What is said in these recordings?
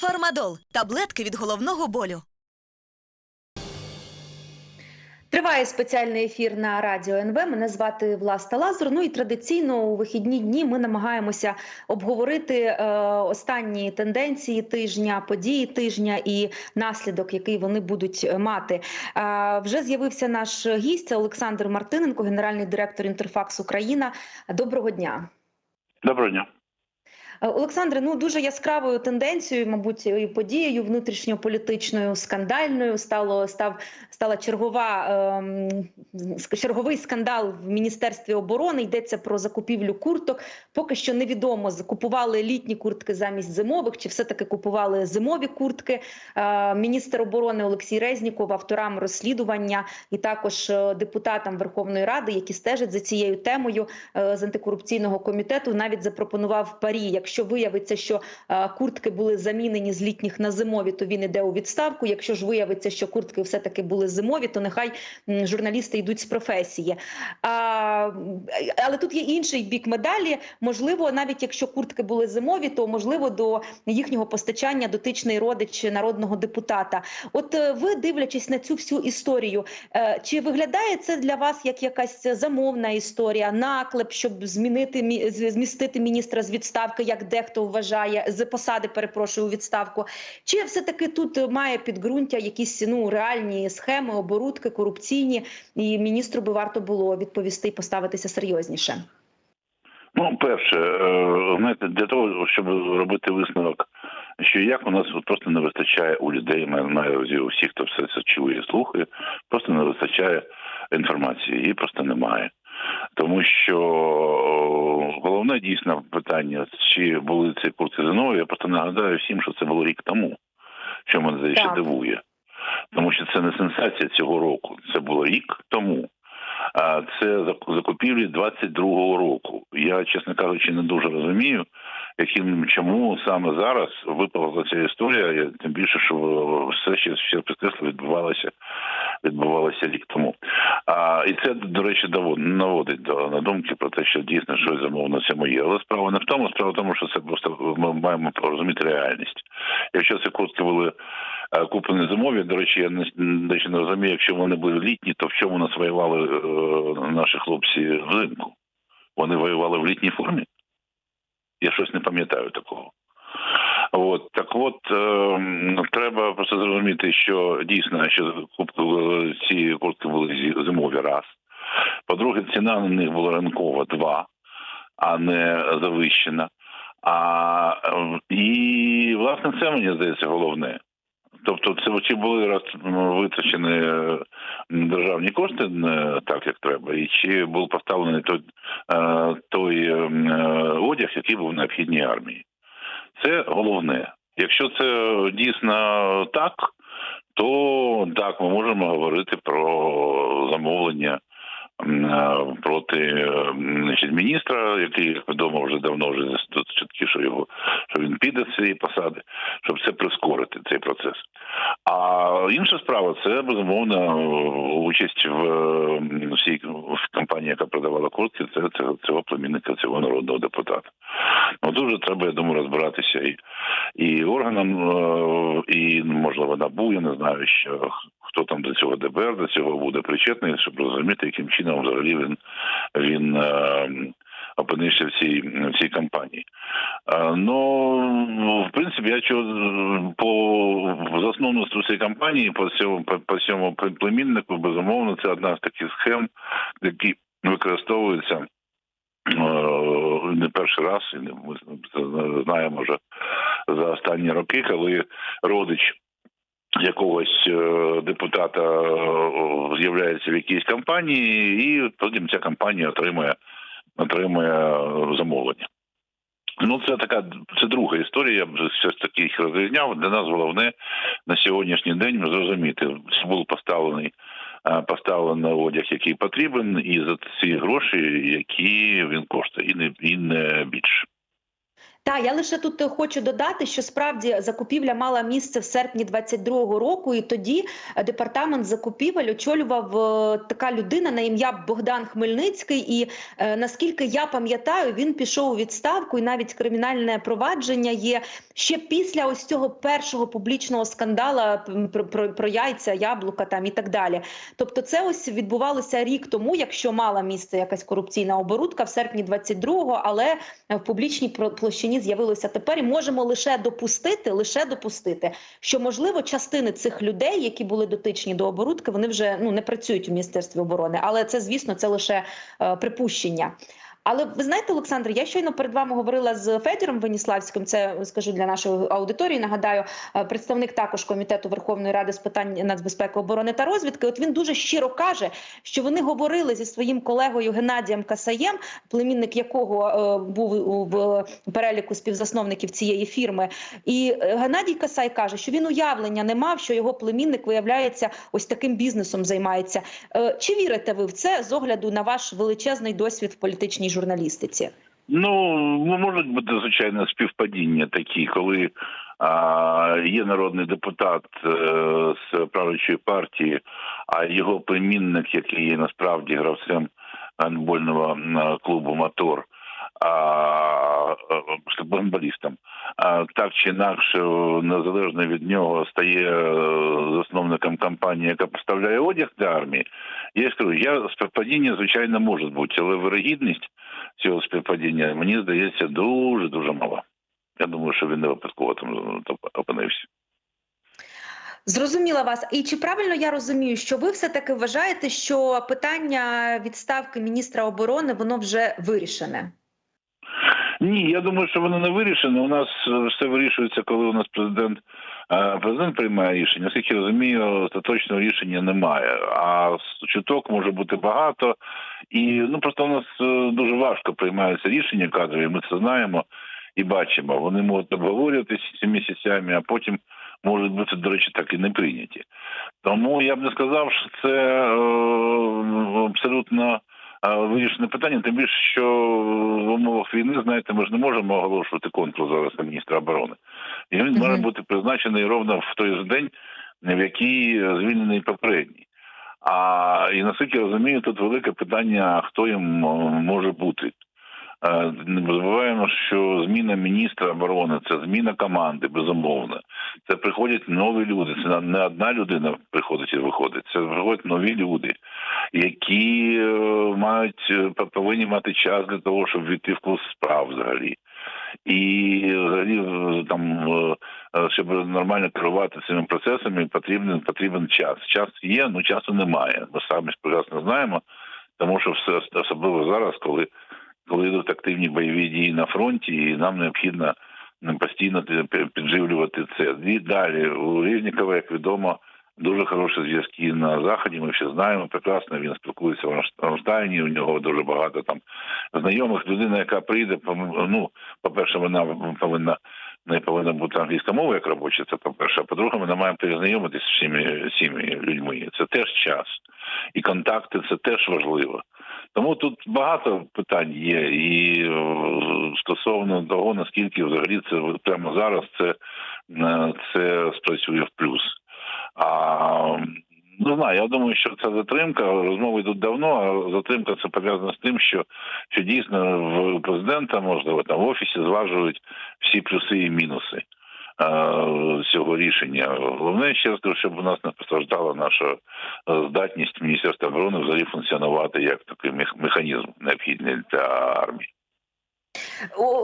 Фармадол таблетки від головного болю. Триває спеціальний ефір на радіо НВ. Мене звати Власта Лазур. Ну і традиційно у вихідні дні ми намагаємося обговорити е, останні тенденції тижня, події тижня і наслідок, який вони будуть е, мати. Е, вже з'явився наш гість це Олександр Мартиненко, генеральний директор Інтерфакс Україна. Доброго дня. Доброго дня. Е, Олександре, ну дуже яскравою тенденцією, мабуть, і подією внутрішньополітичною скандальною стало став стала чергова ем, черговий скандал в міністерстві оборони. Йдеться про закупівлю курток. Поки що невідомо закупували літні куртки замість зимових, чи все таки купували зимові куртки. Е, міністр оборони Олексій Резніков, авторам розслідування і також е, депутатам Верховної Ради, які стежать за цією темою е, з антикорупційного комітету, навіть запропонував парі. Якщо виявиться, що е, куртки були замінені з літніх на зимові, то він іде у відставку. Якщо ж виявиться, що куртки все таки були зимові, то нехай журналісти йдуть з професії. А, але тут є інший бік медалі. Можливо, навіть якщо куртки були зимові, то можливо до їхнього постачання дотичний родич народного депутата. От е, ви дивлячись на цю всю історію, е, чи виглядає це для вас як якась замовна історія, наклеп, щоб змінити мі- змістити міністра з відставки, як дехто вважає, з посади перепрошую у відставку? Чи все таки тут має підґрунтя якісь ну реальні схеми, оборудки, корупційні, і міністру би варто було відповісти і поставитися серйозніше? Ну, перше, е, знаєте, для того, щоб робити висновок, що як у нас просто не вистачає у людей, маю у всіх, хто все це чує і слухає, просто не вистачає інформації, її просто немає. Тому що головне дійсно питання, чи були ці курси зимові, я просто нагадаю всім, що це було рік тому, що мене ще дивує. Тому що це не сенсація цього року, це було рік тому. А це закупівлі 22-го року. Я, чесно кажучи, не дуже розумію, яким чому саме зараз випала ця історія. Тим більше, що все ще ще підкреслю відбувалося відбувалося рік тому. А і це, до речі, наводить до на думки про те, що дійсно щось замовно цьому є. Але справа не в тому, справа в тому, що це просто ми маємо розуміти реальність. Якщо ці куртки були е, куплені зимові, до речі, я не не розумію, якщо вони були літні, то в чому нас воювали е, наші хлопці взимку? Вони воювали в літній формі? Я щось не пам'ятаю такого. От так, от е, треба просто зрозуміти, що дійсно, що кубки е, ці куртки були зимові раз. По-друге, ціна на них була ринкова два, а не завищена. А е, і власне це мені здається головне. Тобто, це чи були раз витрачені державні кошти так, як треба, і чи був поставлений той, е, той е, одяг, який був необхідній армії. Це головне. Якщо це дійсно так, то так, ми можемо говорити про замовлення е, проти значить, міністра, який, як відомо, вже давно вже тут що його що він піде з цієї посади, щоб це прискорити цей процес. А інша справа це безумовно участь в всій в компанії, яка продавала куртки, це цього племінника, цього народного депутата. Ну дуже треба, я думаю, розбиратися і, і органам, е, і можливо набу, я не знаю, що хто там до цього ДБР, до цього буде причетний, щоб розуміти, яким чином взагалі він він. е, Опинився в цій в цій кампанії. Е, Ну в принципі, я чого по засновництву цієї кампанії, по цьому по, по цьому племіннику, безумовно, це одна з таких схем, які використовуються не перший раз, і ми знаємо вже за останні роки, коли родич якогось е, депутата е, з'являється в якійсь кампанії, і потім ця кампанія отримує отримує е, замовлення. Ну, це така це друга історія. Я б щось таких розрізняв. Для нас головне на сьогоднішній день зрозуміти, був поставлений е, поставлений одяг, який потрібен, і за ці гроші, які він коштує, і не і не більше. Та я лише тут е, хочу додати, що справді закупівля мала місце в серпні 22-го року, і тоді е, департамент закупівель очолював е, така людина на ім'я Богдан Хмельницький. І наскільки я пам'ятаю, він пішов у відставку, і навіть кримінальне провадження є ще після ось цього першого публічного скандала про, про, про яйця, яблука там і так далі. Тобто, це ось відбувалося рік тому, якщо мала місце якась корупційна оборудка в серпні 22-го, але в публічній про- з'явилося тепер. І можемо лише допустити, лише допустити, що можливо частини цих людей, які були дотичні до оборудки, вони вже ну не працюють у міністерстві оборони. Але це, звісно, це лише е, припущення. Але ви знаєте, Олександр, я щойно перед вами говорила з Федіром Веніславським. Це скажу для нашої аудиторії. Нагадаю, е, представник також комітету Верховної Ради з питань нацбезпеки, оборони та розвідки. От він дуже щиро каже, що вони говорили зі своїм колегою Геннадієм Касаєм, племінник якого е, був в переліку співзасновників цієї фірми. І е, Геннадій Касай каже, що він уявлення не мав, що його племінник виявляється ось таким бізнесом займається. Чи вірите ви в це з огляду на ваш величезний досвід в політичній журналістиці? Ну, ну, можуть бути звичайно співпадіння такі, коли а, є народний депутат а, з правлячої партії, а його племінник, який є насправді гравцем гандбольного клубу Мотор, а, е, а, так чи інакше, незалежно від нього, стає е, засновником компанії, яка поставляє одяг для армії. Я ж кажу, я співпадіння, звичайно, може бути, але вирогідність цього співпадіння, мені здається, дуже дуже мало. Я думаю, що він не випадково там опинився. Зрозуміла вас. І чи правильно я розумію, що ви все таки вважаєте, що питання відставки міністра оборони воно вже вирішене? Ні, я думаю, що воно не вирішено. У нас е, все вирішується, коли у нас президент е, президент приймає рішення. Наскільки я розумію, остаточного рішення немає. А чуток може бути багато, і ну просто у нас е, дуже важко приймаються рішення кадрові. Ми це знаємо і бачимо. Вони можуть обговорюватися місяцями, а потім можуть бути, до речі, так і не прийняті. Тому я б не сказав, що це е, абсолютно вирішене питання. Тим більше, що в умовах війни, знаєте, ми ж не можемо оголошувати конкурс зараз на міністра оборони. І він може бути призначений ровно в той же день, в який звільнений попередній. А і наскільки я розумію, тут велике питання, хто їм е, може бути. Е, Не забуваємо, що зміна міністра оборони це зміна команди, безумовно. Це приходять нові люди. Це не одна людина приходить і виходить. Це приходять нові люди, які е, мають е, повинні мати час для того, щоб війти в курс справ взагалі. І взагалі е, там, щоб нормально керувати цими процесами, потрібен потрібен час. Час є, але часу немає. Ми самі ж прекрасно знаємо, тому що все особливо зараз, коли коли йдуть активні бойові дії на фронті, і нам необхідно постійно пі- підживлювати це. І далі у Рівнікова, як відомо, дуже хороші зв'язки на заході. Ми всі знаємо прекрасно. Він спілкується в Рамш- Рамштайні. У нього дуже багато там знайомих. Людина, яка прийде, ну по перше, вона повинна. Не повинна бути англійська мова як робоча, це по-перше. А по-друге, ми маємо перезнайомитися з всіми, всіми людьми. Це теж час. І контакти це теж важливо. Тому тут багато питань є, і е, стосовно того, наскільки взагалі це прямо зараз це, е, це спрацює в плюс. Думаю, що це затримка. Розмови йдуть давно, а затримка це пов'язано з тим, що, що дійсно в президента, можливо, там в офісі зважують всі плюси і мінуси цього рішення. Головне ще раз щоб у нас не постраждала наша е, здатність Міністерства оборони взагалі функціонувати як такий механізм необхідний для армії.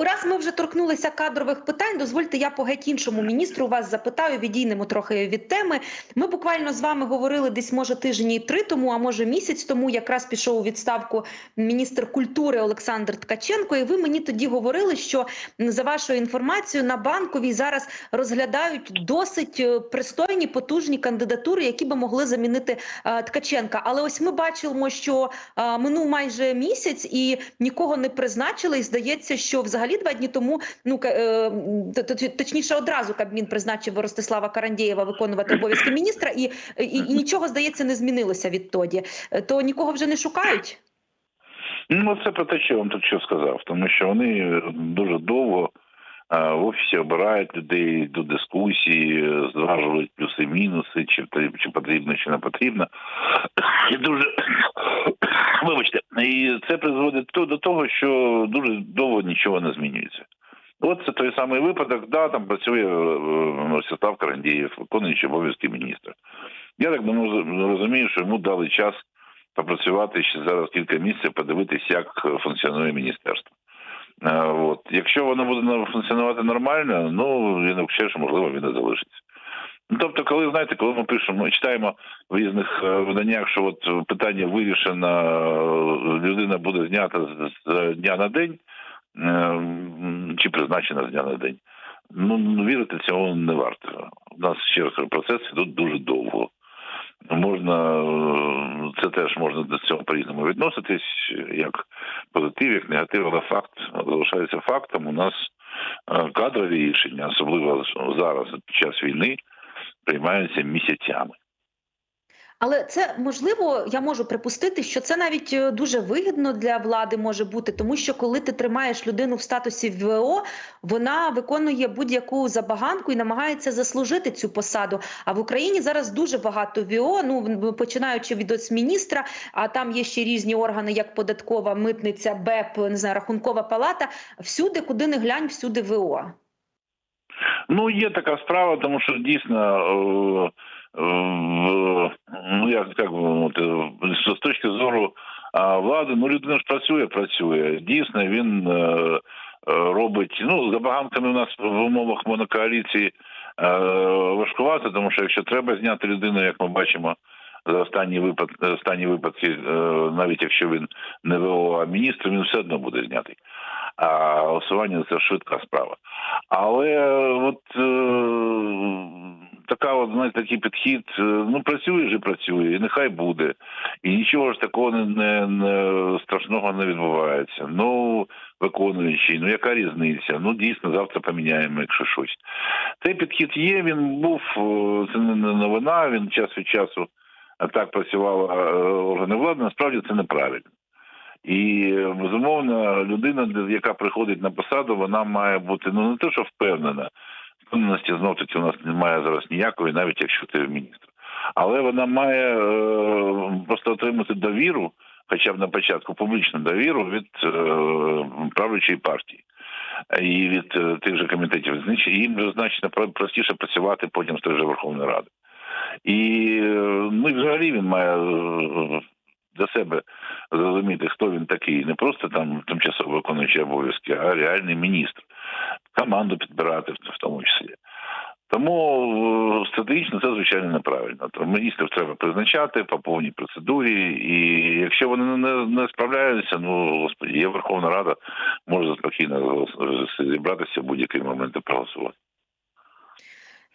Раз ми вже торкнулися кадрових питань, дозвольте, я по геть іншому міністру вас запитаю, відійдемо трохи від теми. Ми буквально з вами говорили десь, може, тижні три тому, а може місяць тому, якраз пішов у відставку міністр культури Олександр Ткаченко. І ви мені тоді говорили, що за вашою інформацією на банковій зараз розглядають досить е, пристойні потужні кандидатури, які би могли замінити е, Ткаченка. Але ось ми бачимо, що е, минув майже місяць і нікого не призначили. І здається, що взагалі два дні тому, ну е, точніше, одразу Кабмін призначив Ростислава Карандєєва виконувати обов'язки міністра, і, і, і нічого здається не змінилося відтоді. Е, То нікого вже не шукають. Ну, це про те, що я вам тут що сказав, тому що вони дуже довго в офісі обирають людей, йдуть дискусії, зважують плюси-мінуси, чи, чи потрібно, чи не потрібно. І дуже вибачте, і це призводить до того, що дуже довго нічого не змінюється. От це той самий випадок, да, там працює е, Ростислав Карандієв, виконуючий обов'язки міністра. Я так розумію, що йому дали час попрацювати ще зараз кілька місяців, подивитись, як функціонує міністерство. Е, От. Якщо воно буде функціонувати нормально, ну він що можливо він не залишиться. Ну, тобто, коли знаєте, коли ми пишемо, читаємо в різних е, виданнях, що от питання вирішено, е, людина буде знята з, дня на день, чи призначена з дня на день. Ну вірити цього не варто. У нас ще раз кажу, процеси йдуть дуже довго. Можна е, це теж можна до цього по-різному відноситись, як позитив, як негатив, але факт залишається фактом. У нас е, кадрові рішення, особливо зараз під час війни, приймаються місяцями. Але це можливо, я можу припустити, що це навіть е, дуже вигідно для влади може бути, тому що коли ти тримаєш людину в статусі ВО, вона виконує будь-яку забаганку і намагається заслужити цю посаду. А в Україні зараз дуже багато ВО, ну починаючи від міністра, а там є ще різні органи, як податкова, митниця, БЕП, не знаю, рахункова палата. Всюди, куди не глянь, всюди ВО. Ну, є така справа, тому що дійсно. е, Ну, як, як би з точки зору влади, ну людина ж працює, працює. Дійсно, він е, е, робить. Ну, забаганками у нас в умовах монокоаліції е, важкувато, тому що якщо треба зняти людину, як ми бачимо за останні випад, останні випадки, е, навіть якщо він не ВО, а міністр, він все одно буде знятий. А голосування це швидка справа. Але е, от е, знаєте, такий підхід, е, ну працює ж і працює, і нехай буде. І нічого ж такого не, не, не страшного не відбувається. Ну, виконуючий, ну яка різниця? Ну дійсно, завтра поміняємо, якщо щось. Цей підхід є. Він був е, це не новина. Він час від часу е, так працювала органи влади. Насправді це неправильно. І безумовно, людина, яка приходить на посаду, вона має бути ну не те, що впевнена. Впевненості знов таки у нас немає зараз ніякої, навіть якщо ти міністр. Але вона має е, просто отримати довіру, хоча б на початку публічну довіру від е, правлячої партії і від е, тих же комітетів. Значить, їм значно простіше працювати потім з тої же Верховної Ради. І ну і взагалі він має для себе зрозуміти, хто він такий, не просто там тимчасово виконуючий обов'язки, а реальний міністр. Команду підбирати в тому числі. Тому е, стратегічно це звичайно неправильно. То міністрів треба призначати по повній процедурі, і якщо вони не, не справляються, ну господі, є Верховна Рада, може спокійно зібратися в будь-який момент і проголосувати.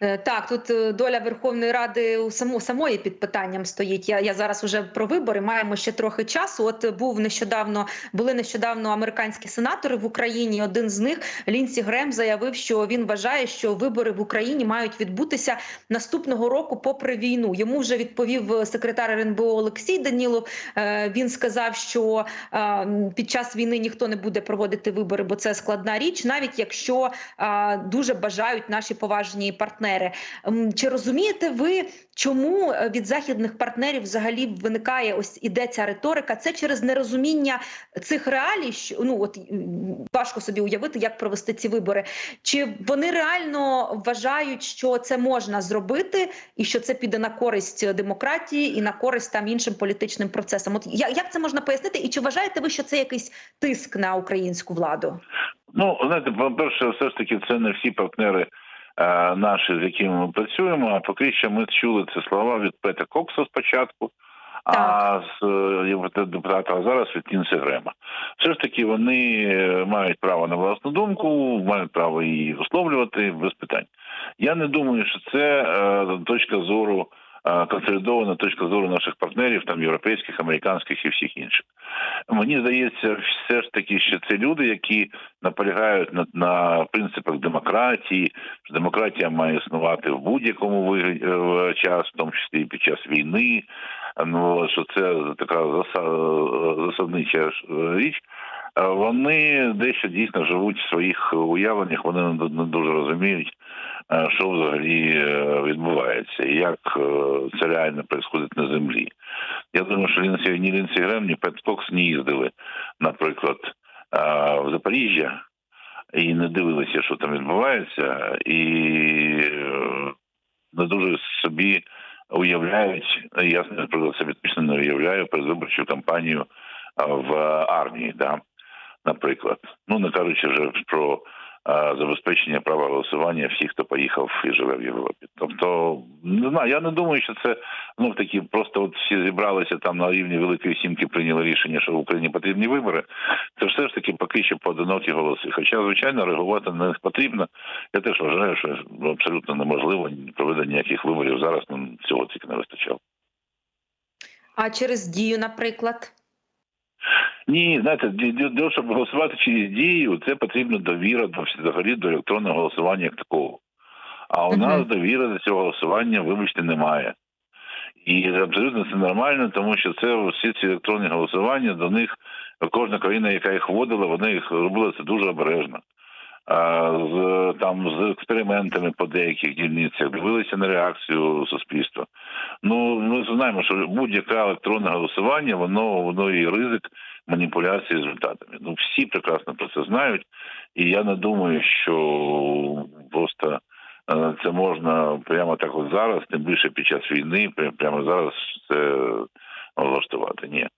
Е, Так, тут е, доля Верховної Ради у само самої під питанням стоїть. Я, я зараз уже про вибори. Маємо ще трохи часу. От був нещодавно були нещодавно американські сенатори в Україні. Один з них Лінсі Грем заявив, що він вважає, що вибори в Україні мають відбутися наступного року, попри війну. Йому вже відповів е, секретар РНБО Олексій Данілов. Е, Він сказав, що е, під час війни ніхто не буде проводити вибори, бо це складна річ, навіть якщо е, дуже бажають наші поважні партнери. М, Чи розумієте ви, чому е, від західних партнерів взагалі виникає ось іде ця риторика? Це через нерозуміння цих реалій, що ну от важко собі уявити, як провести ці вибори. Чи вони реально вважають, що це можна зробити, і що це піде на користь демократії і на користь там іншим політичним процесам? От як це можна пояснити? І чи вважаєте ви, що це якийсь тиск на українську владу? Ну, знаєте, по-перше, все ж таки, це не всі партнери наші, з якими ми працюємо. А поки що ми чули ці слова від Пета Кокса спочатку, а з е, депутата, а зараз від Кінси Грема. Все ж таки, вони е, мають право на власну думку, мають право її висловлювати без питань. Я не думаю, що це е, точка зору. Е, Консолідована точка зору наших партнерів, там європейських, американських і всіх інших. Мені здається, все ж таки, що це люди, які наполягають на, на принципах демократії, що демократія має існувати в будь-якому вигляді е, час, в тому числі і під час війни. Ну що це така заса- засаднича е, річ. Е, Вони дещо дійсно живуть в своїх уявленнях, вони не дуже розуміють, е, що взагалі е, відбувається і як це реально відбувається на землі. Я думаю, що Лінсі, ні Лінсі Грем, ні Пет Кокс не їздили, наприклад, в Запоріжжя і не дивилися, що там відбувається, і не дуже собі уявляють, я, наприклад, собі точно не уявляю передвиборчу кампанію в армії, да, наприклад. Ну не кажучи вже про забезпечення права голосування всіх, хто поїхав і живе в Європі. Тобто, не знаю, я не думаю, що це ну такі просто от всі зібралися там на рівні Великої Сімки, прийняли рішення, що в Україні потрібні вибори. Це все ж таки поки що поодинокі голоси. Хоча, звичайно, реагувати на них потрібно. Я теж вважаю, що абсолютно неможливо проведення ніяких виборів зараз. Ну цього тільки не вистачало. А через дію, наприклад. Ні, знаєте, для ді- щоб голосувати через дію, це потрібна довіра до взагалі до електронного голосування як такого. А у нас довіри до цього голосування, вибачте, немає. І абсолютно це нормально, тому що це всі ці електронні голосування до них кожна країна, яка їх вводила, вона їх робила це дуже обережно. З там з експериментами по деяких дільницях дивилися на реакцію суспільства. Ну ми знаємо, що будь-яке електронне голосування, воно воно і ризик маніпуляції результатами. Ну всі прекрасно про це знають, і я не думаю, що просто е, це можна прямо так от зараз, тим більше під час війни, пря- прямо зараз це влаштувати. Ні.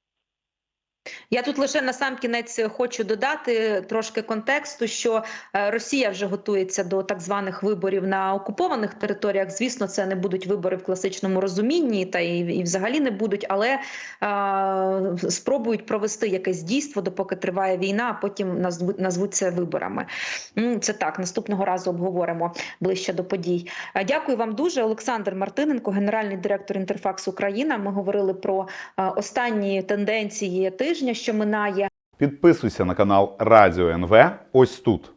Я тут лише на сам кінець хочу додати трошки контексту, що е, Росія вже готується до так званих виборів на окупованих територіях. Звісно, це не будуть вибори в класичному розумінні, та і, і взагалі не будуть, але е, спробують провести якесь дійство, допоки триває війна, а потім назвуть це виборами. Це так. Наступного разу обговоримо ближче до подій. Е, Дякую вам дуже, Олександр Мартиненко, генеральний директор Інтерфакс Україна. Ми говорили про е, останні тенденції тижня, що минає. Підписуйся на канал Радіо НВ ось тут.